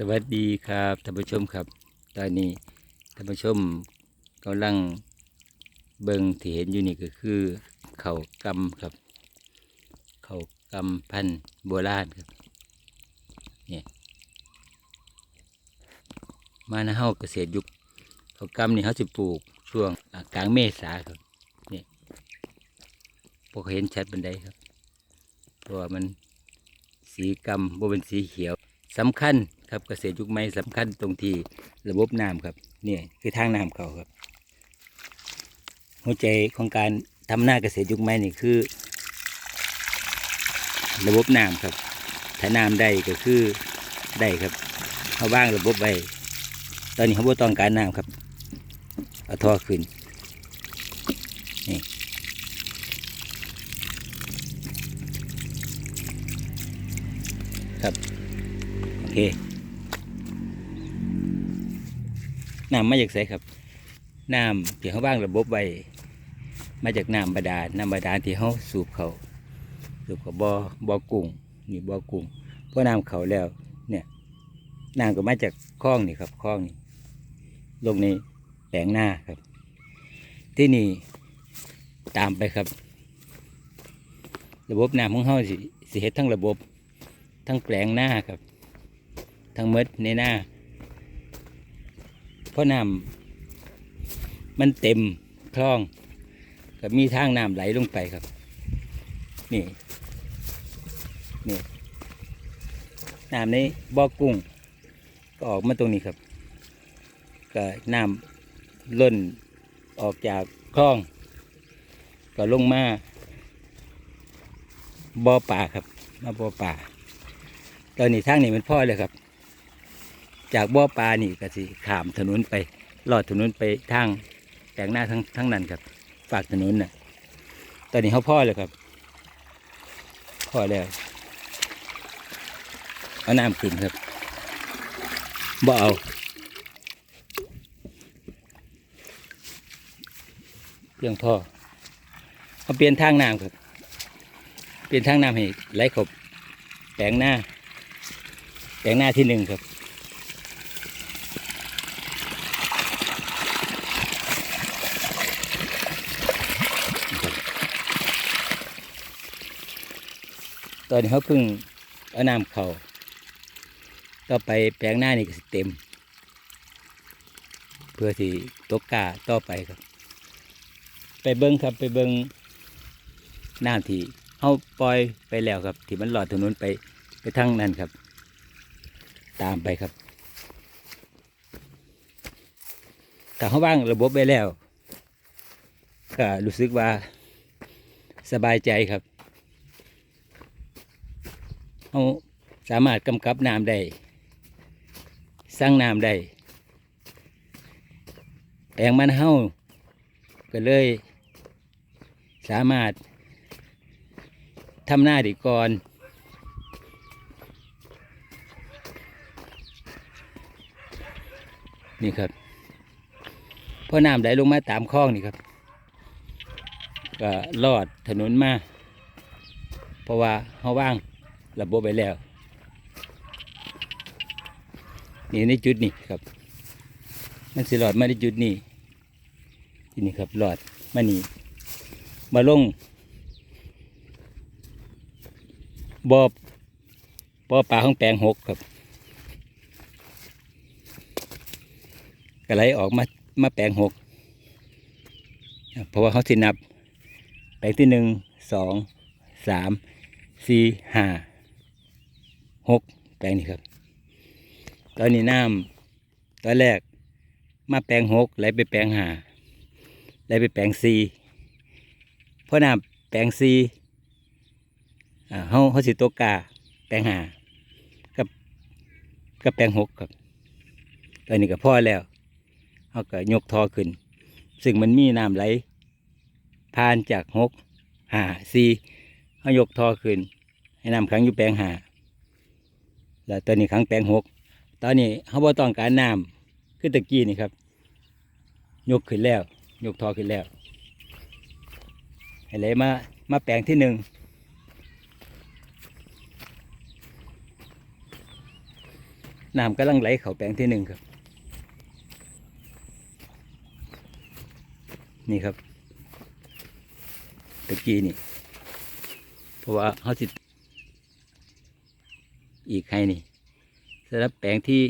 สวัสดีครับท่านผู้ชมครับ ตอนนี้ท่านผู้ชมกำลังเบิงที่เห็นอยู่นี่ก็คือ เขากำครับ เขากำพันโบราณครับเนี่ยมานะเฮาเกษตรยุคเขากำนี่เขาจะปลูกช่วงกลางเมษาครับเนี่ยพวกเห็นชัดบันไดครับเพราะว่ามันสีกำบ่เป็นสีเขียวสำคัญ ครับเกษตรยุคใหม่สำคัญตรงที่ระบบน้ำครับนี่คือทางน้ำเขาครับ หัวใจของการทำหน้าเกษตรยุคใหม่นี่คือ ระบบน้ำครับถ้าน้ำได้ก็คือได้ครับเขาว่างระบบไว้ตอนนี้เขาบ่ต้องการน้ำครับเอาท่อขึ้นนี่ครับโอเค น้ำมาจากไสครับน้ำที่เขาว่างระบบไว้มาจากน้ำบาดาลน้ำบาดาลที่เขาสูบเขาสูบเขาบ่อบ่อกุ้งนี่บ่อกุ้งเพราะน้ำเขาแล้ว เนี่ยน้ำก็มาจากคลองนี่ครับคลองนี่ลงในแปลงหน้าครับ ที่นี่ตามไปครับ ระบบน้ำของเขาสิสิเฮ็ดทั้งระบบ ทั้งแปลงหน้าครับ ทั้งหมดในหน้า เพราะน้ำมันเต็มคลองก็มีทางน้ำไหลลงไปครับ นี่นี่น้ำในบ่อกุ้ง ก็ออกมาตรงนี้ครับ ก็น้ำล้นออกจากคลอง ก็ลงมาบ่อป่าครับ มาบ่อป่าตอนนี้ทางนี้มันพ่อเลยครับ จากบ่อปลานี่ก็สิขามถนนไปลอดถนนไปทางแปลงหน้าทั้งทั้งนั้นครับฝากถนนน่ะ ตอนนี้เขาพ่อเลยครับพ่อแล้วเอาน้ำขึ้นครับบ่เอาเรื่องพ่อเอาเปลี่ยนทางน้ำครับ เปลี่ยนทางน้ำให้ไหลขบแปลงหน้าแปลงหน้าที่หนึ่งครับ ตอนนี้เขาเพิ่งเอาน้ำเขาต่อไปแปลงหน้านี่ก็เต็ม เพื่อที่ตกกาต่อไปครับ ไปเบิ้งครับไปเบิ้งน้ำที่เขาปล่อยไปแล้วครับ ที่มันหลอดถนนไปไปทางนั้นครับ ตามไปครับถ้าเขาว่างระบบไปแล้วก็รู้สึกว่าสบายใจครับ เขาสามารถกำกับน้ำได้สร้างน้ำได้แปลงมันเฮาก็เลย สามารถทำหน้าดีก่อนนี่ครับเพราะน้ำไหลลงมาตามคลองนี่ครับ ก็ลอดถนนมา เพราะว่าเขาว่าง ระบบไปแล้ว นี่ในจุดนี้ครับ มันสิหลอดมาในจุดนี้ที่นี่ครับหลอดมานี่มาลงบอบ่อปลาของแปลงหกครับก็ไหลออกมามาแปลงหกเพราะว่าเขาสินับ แปลงที่หนึ่งสองสามสี่ห้า หกแปลงนี้ครับ ตอนนี้น้ำตอนแรกมาแปลงหกไหลไปแปลงหาไหลไปแปลงสี่เพราะน้ำแปลงสี่เขาเขาสิตกกาแปลงหากับกับแปลงหกครับ ตอนนี้ก็พ่อแล้วเขาก็ยกทอขึ้น ซึ่งมันมีน้ำไหลผ่านจากหกหาสี่เขายกทอขึ้น ให้น้ำขังอยู่แปลงหา แล้วตอนนี้ขังแปลงหกตอนนี้เขาบ่ต้องการน้ำคือตะกี้นี่ครับ ยกขึ้นแล้ว ยกทอขึ้นแล้วให้เลยมามาแปลงที่หนึ่งน้ำกำลังไหลเข้าแปลงที่หนึ่งครับ นี่ครับตะกี้นี่ เพราะว่าเขาสิ อีกให้นี่สำหรับแปลงที่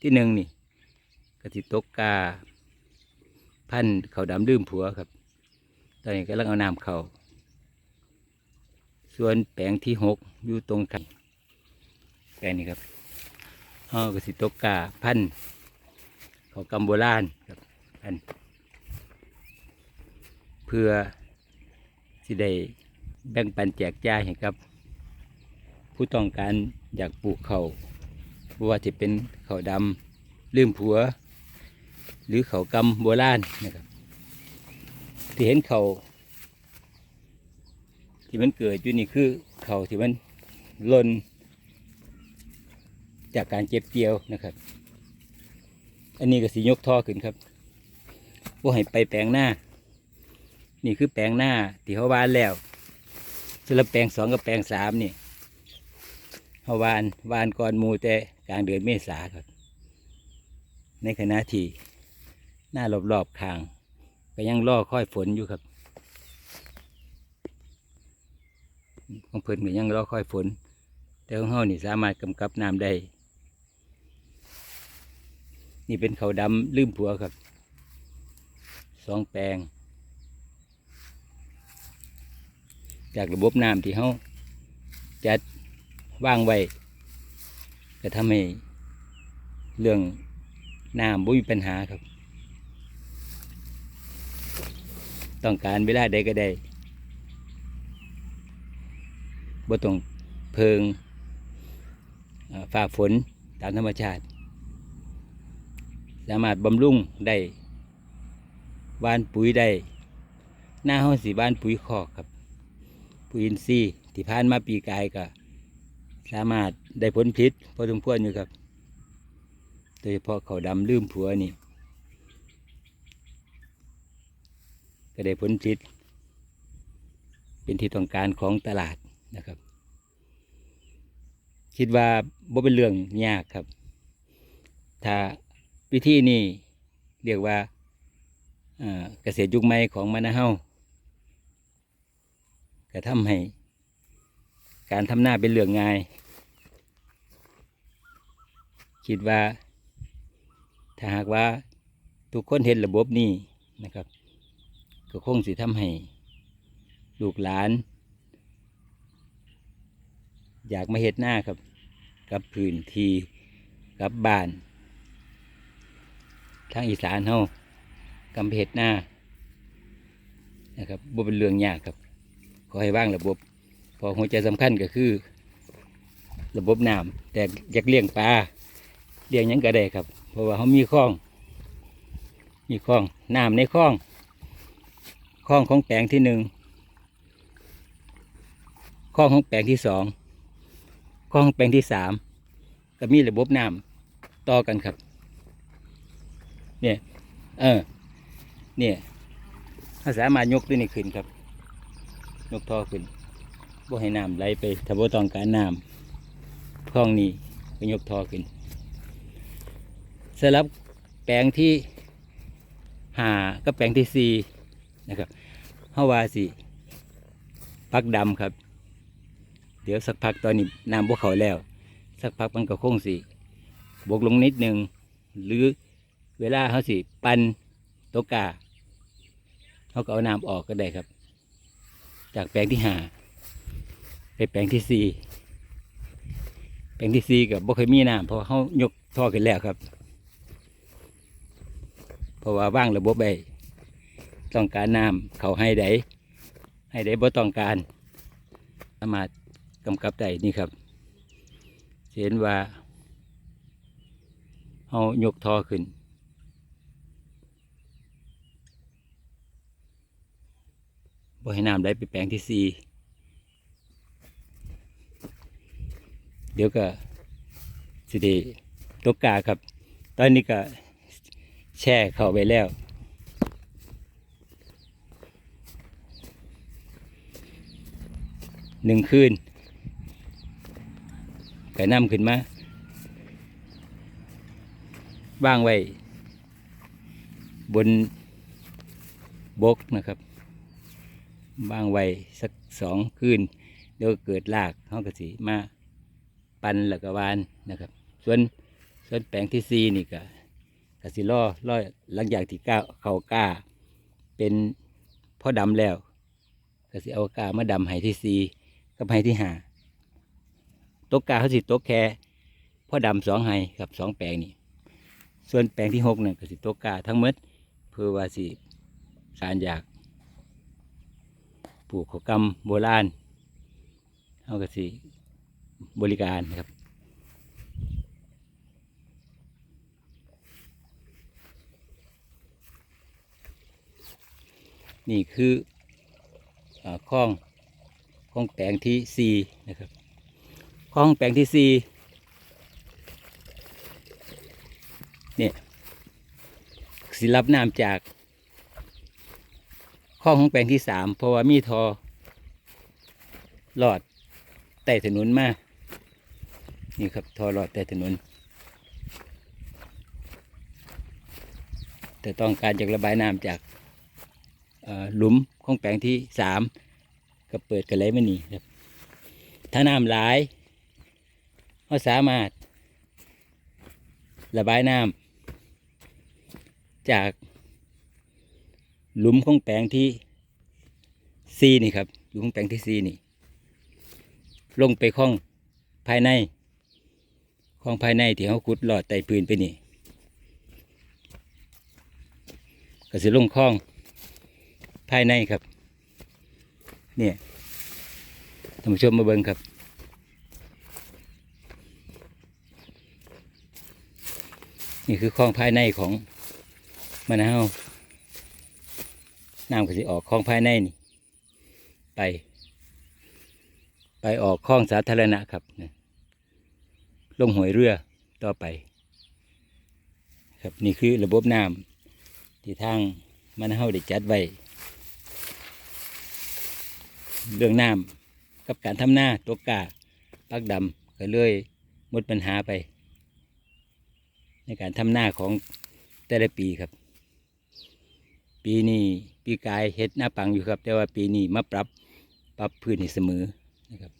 ที่หนึ่งนี่กสิตกกาพันเขาดำลืมผัวครับ ตอนนี้กำลังเอาน้ำเขาส่วนแปลงที่หกอยู่ตรงกันแปลงนี้ครับเขากสิตกกาพันเขาวกำโบราณครับพันเพื่อสิได้แบ่งปันแจกจ่ายให้กับ ผู้ต้องการ อยากปลูกเขาวบ่ว่าจะเป็นเขาดำลืมผัว หรือเขากำโบราณนะครับ ที่เห็นเขาที่มันเกิดอยู่นี่คือเขาที่มันล่นจากการเก็บเกี่ยวนะครับ อันนี้ก็สียกท่อขึ้นครับว่าให้ไปแปลงหน้า นี่คือแปลงหน้าที่เขาวานแล้วสำหรับแปลงสองกับแปลงสามนี่ เขาวานวานก่อนมูแต่กลางเดือนเมษาครับ ในขณะที่หน้ารอบๆคาง ก็ยังรอค่อยฝนอยู่ครับของเพิ่นก็ยังรอค่อยฝน แต่ของเฮานี่สามารถกำกับน้ำได้ นี่เป็นเขาดำลืมผัวครับสองแปลง จากระบบน้ำที่เฮาจัด ว่างไว้ก็ทำให้เรื่องน้ำบ่มีปัญหาครับ ต้องการเวลาใดก็ได้บ่ต้องเพิงฝ่าฝนตามธรรมชาติ สามารถบำรุงได้หวานปุ๋ยได้ หน้าห้องสีบ้านปุ๋ยคอกครับ ปุ๋ยอินทรีย์ที่ผ่านมาปีกายก็ สามารถได้ผลผลิตพอสมควรอยู่ครับ โดยเฉพาะเขาดำลืมผัวนี่ ก็ได้ผลผลิต เป็นที่ต้องการของตลาดนะครับ คิดว่าบ่เป็นเรื่องยากครับ ถ้าวิธีนี้เรียกว่าเกษตรยุคใหม่ของมะนาวเฮาก็ทำให้ การทำหน้าเป็นเรื่องง่าย คิดว่า ถ้าหากว่าทุกคนเห็นระบบนี้นะครับ ก็คงสิทำให้ ลูกหลาน อยากมาเฮ็ดหน้าครับ กับพื้นที่กับบ้านทางอีสานเฮากำเฮ็ดหน้านะครับบ่เป็นเรื่องยากครับ ขอให้ว่างระบบ พอหัวใจสำคัญก็คือ ระบบน้ำแต่อยากเลี้ยงปลาเลี้ยงยังก็ได้ครับ เพราะว่าเขามีคลอง มีคลองน้ำในคลองคลองของแปลงที่หนึ่งคลองของแปลงที่สองคลองแปลงที่สามก็มีระบบน้ำต่อกันครับ เนี่ย เออ เนี่ยถ้าสามารถยกตัวนี้ขึ้นครับ ยกท่อขึ้น บ่ให้น้ำไหลไปถ้าบ่ต้องการน้ำคลองนี้ก็ยกท่อขึ้นสำหรับแปลงที่หาก็แปลงที่สี่นะครับเฮาว่าสิพักดำครับ เดี๋ยวสักพักตอนนี้น้ำบ่เขาแล้ว สักพักมันก็คงสิบวกลงนิดหนึ่งหรือเวลาเขาสิปันตกกาเขาก็เอาน้ำออกก็ได้ครับ จากแปลงที่หา แปลงที่สี่แปลงที่สี่กับบ่เคยมีน้ำเพราะเขายกท่อขึ้นแล้วครับ เพราะว่าว่างระบบไปต้องการน้ำเขาให้ได้ให้ได้บ่ต้องการสามารถกำกับได้นี่ครับ เห็นว่าเขายกท่อขึ้นบ่ให้น้ำไหลไปแปลงที่สี่ เดี๋ยวก็สิได้ตกกาครับ ตอนนี้ก็แช่เข้าไปแล้ว หนึ่งคืนก็นำขึ้นมาว่างไว้ บนบกนะครับว่างไว้สักสองคืน เดี๋ยวเกิดรากเขาก็สิมา ปันแล้วก็วานนะครับ ส่วนส่วนแปลงที่ซีนี่ก็กสิล่อล่อหลังจากที่ก้าเขาก้า เป็นพ่อดำแล้วกสิเอาก้ามาดำให้ที่ซีกับให้ที่หาตกกาเขาสิตกแค่พ่อดำสองให้ครับสองแปลงนี่ส่วนแปลงที่หกเนี่ยก็สิตกกาทั้งหมดเพื่อว่าสิสารอยากปลูกขาวกำโบราณเอาก็สิ บริการนะครับ นี่คืออคลองคลองแปลงที่สี่นะครับคลองแปลงที่สี่เนี่ยสิรับน้ำจากคลองของแปลงที่สามเพราะว่ามีทอหลอดใต้ถนนมา นี่ครับท่อหลอดใต้ถนน แต่ต้องการจะระบายน้ำจากหลุมของแปลงที่สามก็เปิดกันเลยไม่นี่ครับ ถ้าน้ำหลายก็สามารถ ระบายน้ำจากหลุมของแปลงที่ซีนี่ครับหลุมของแปลงที่ซีนี่ ลงไปคลองภายใน คลองภายในที่เขาขุดหลอดไต่ปืนไปนี่ก็จะลงคลองภายในครับ เนี่ยท่านผู้ชมมาเบิ่งครับ นี่คือคลองภายในของมะนาวน้ำก็สิออกคลองภายในนี่ ไป ไปออกคลองสาธารณะครับเนี่ย ลงหวยเรือต่อไป ครับนี่คือระบบน้ำที่ทางมะนาได้จัดไว้เรื่องน้ำกับการทำหน้าตัวกาปักดำก็เลยหมดปัญหาไป ในการทำหน้าของแต่ละปีครับ ปีนี้ปีกายเฮ็ดหน้าปังอยู่ครับ แต่ว่าปีนี้มาปรับปรับพื้นให้เสมอนะครับ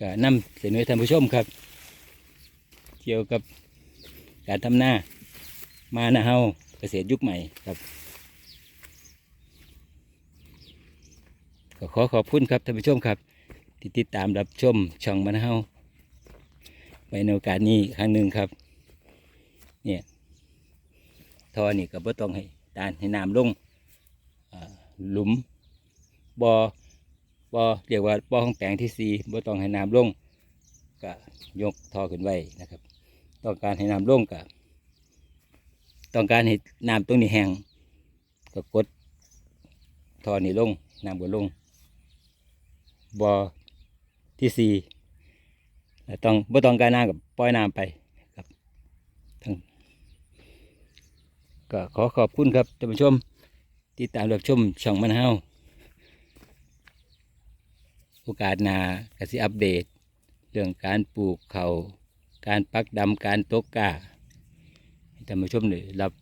ก็นำเสนอท่านผู้ชมครับ เกี่ยวกับการทำหน้ามานะเฮาเกษตรยุคใหม่ครับก็ขอขอบคุณครับท่านผู้ชมครับ ที่ติดตามรับชมช่องมันเฮาไว้ในโอกาสนี้ครั้งหนึ่งครับ เนี่ยท่อนี่ก็บ่ต้องให้ดานให้น้ำลงอ่าหลุมบอ บอเรียกว่าบอของแปลงที่สี่บ่ต้องให้น้ำลงก็ยกทอขึ้นไว้นะครับ ต้องการให้น้ำลงก็ต้องการให้น้ำตรงนี้แห้งก็กดทอนี่ลงน้ำก็ลงบอที่สี่แล้วต้องบ่ต้องการน้ำกับปล่อยน้ำไปครับทั้งก็ขอขอบคุณครับท่านผู้ชมที่ตามรับชมช่องมันเฮา โอกาสหน้าก็สิอัปเดต เรื่องการปลูกเขาการปักดำการตกกาให้ท่านผู้ชมได้รับ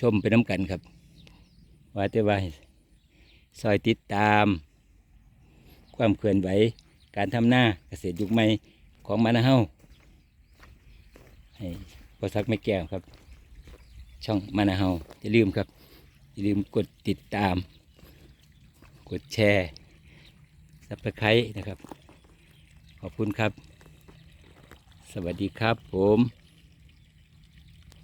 ชมไปน้ำกันครับ ว่าแต่ว่าให้ซอยติดตาม ความเคลื่อนไหวการทำหน้าเกษตรยุคใหม่ของมานาเฮาให้พอสักไม่แก้วครับ ช่องมานาเฮาอย่าลืมครับ อย่าลืมกดติดตาม กดแชร์ สับสไครต์นะครับ ขอบคุณครับ สวัสดีครับผม